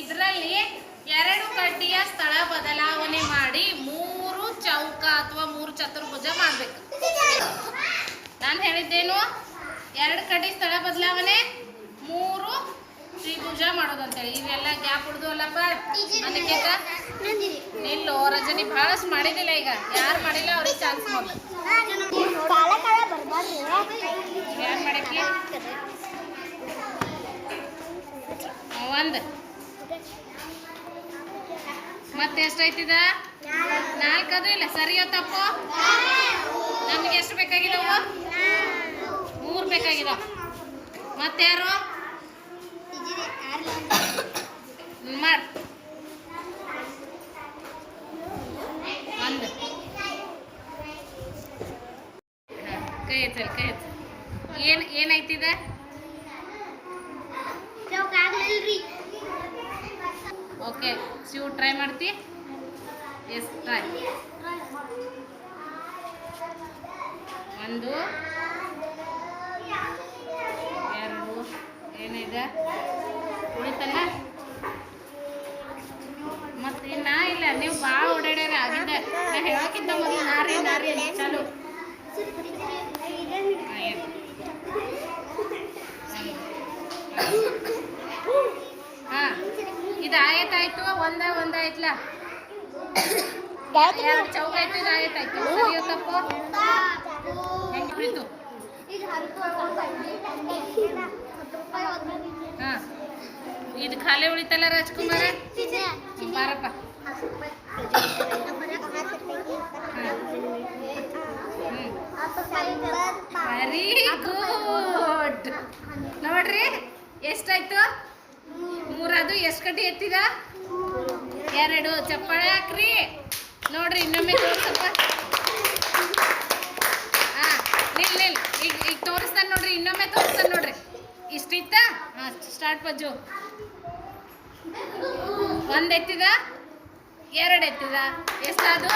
ಇದರಲ್ಲಿ ಎರಡು ಕಡ್ಡಿಯ ಸ್ಥಳ ಬದಲಾವಣೆ ಮಾಡಿ ಮೂರು ಚೌಕ ಅಥವಾ ಮೂರು ಚತುರ್ಭುಜ ಮಾಡಬೇಕು. ನಾನು ಹೇಳಿದ್ದೇನು? ಎರಡು ಕಡ್ಡಿ ಸ್ಥಳ ಬದಲಾವಣೆ, ಮೂರು ತ್ರಿಭುಜ ಮಾಡೋದು ಅಂತೇಳಿ ಇವೆಲ್ಲ ಗ್ಯಾಪ್ ಹಿಡ್ದು ಅಲ್ಲಪ್ಪ? ಅದಕ್ಕೆ ನಿಲ್ಲು, ರಜನಿ ಬಹಳಷ್ಟು ಮಾಡಿದಿಲ್ಲ ಈಗ. ಯಾರು ಮಾಡಿಲ್ಲ ಅವ್ರಿಗೆ ಚಾನ್ಸ್ ಮಾಡಿ ಒಂದು. ಮತ್ತೆ ಎಷ್ಟಾಯ್ತಿದ? ನಾಲ್ಕದು ಇಲ್ಲ ಸರಿಯೋ ತಪ್ಪು ನಮ್ಗೆ ಎಷ್ಟು ಬೇಕಾಗಿದಾವ? ಮೂರು ಬೇಕಾಗಿದಾವ. ಮತ್ತೆ ಯಾರು? ಮಾಡಿ ಒಂದು. ಕೈ ಕೈ ಏನು ಓಕೆ, ಶಿವ್ ಟ್ರೈ ಮಾಡ್ತಿ? ಎಸ್ ಟ್ರೈ ಒಂದು, ಎರಡು, ಏನಿದೆ? ಉಳಿತಲ್ಲ? ಮತ್ತೆ ಇನ್ನ ಇಲ್ಲ, ನೀವು ಭಾಳ ಓಡಾಡ್ಯಾರ ಆಗಿದ್ದ ನಾ ಹೇಳಕ್ಕಿಂತ ಮೊದಲು ನಾರಿ ನಾರಿ ಚಾಲು. ಎತ್ತು. ಹಾ. ಇದು ಆಯತಾಯ್ತು ಒಂದೇ ಒಂದ ಆಯ್ತಲ್ಲ ಎರಡು ಚೌಕ ಆಯ್ತು ಇದು ಆಯತಾಯ್ತು ಸರಿಯೋ ತಪ್ಪು. ಹೆಂಗೆ ಬಿಡ್ತು ಹಾ. ಇದು ಖಾಲಿ ಉಳಿತಲ್ಲ ರಾಜ್ಕುಮಾರ? ಬಾರಪ್ಪ. ವೆರಿ ಗುಡ್ ನೋಡ್ರಿ ಎಷ್ಟಾಯ್ತು? ಮೂರದು ಎಷ್ಟು ಕಡ್ಡಿ ಎತ್ತಿದ? ಎರಡು. ಚಪ್ಪಾಳೆ ಹಾಕ್ರಿ. ನೋಡ್ರಿ, ಇನ್ನೊಮ್ಮೆ ತೋರ್ಸಪ್ಪ. ಹಾ, ನಿಲ್ ನಿಲ್. ಈಗ ಈಗ ತೋರಿಸ್ತಾನೆ ನೋಡ್ರಿ, ಇನ್ನೊಮ್ಮೆ ತೋರಿಸ್ತಾನೆ ನೋಡ್ರಿ. ಇಷ್ಟಿತ್ತ? ಹಾ ಸ್ಟಾರ್ಟ್ ಬಜ್ಜು. ಒಂದ್ ಎತ್ತಿದ? ಎರಡು ಎತ್ತಿದ. ಎಷ್ಟಾದು?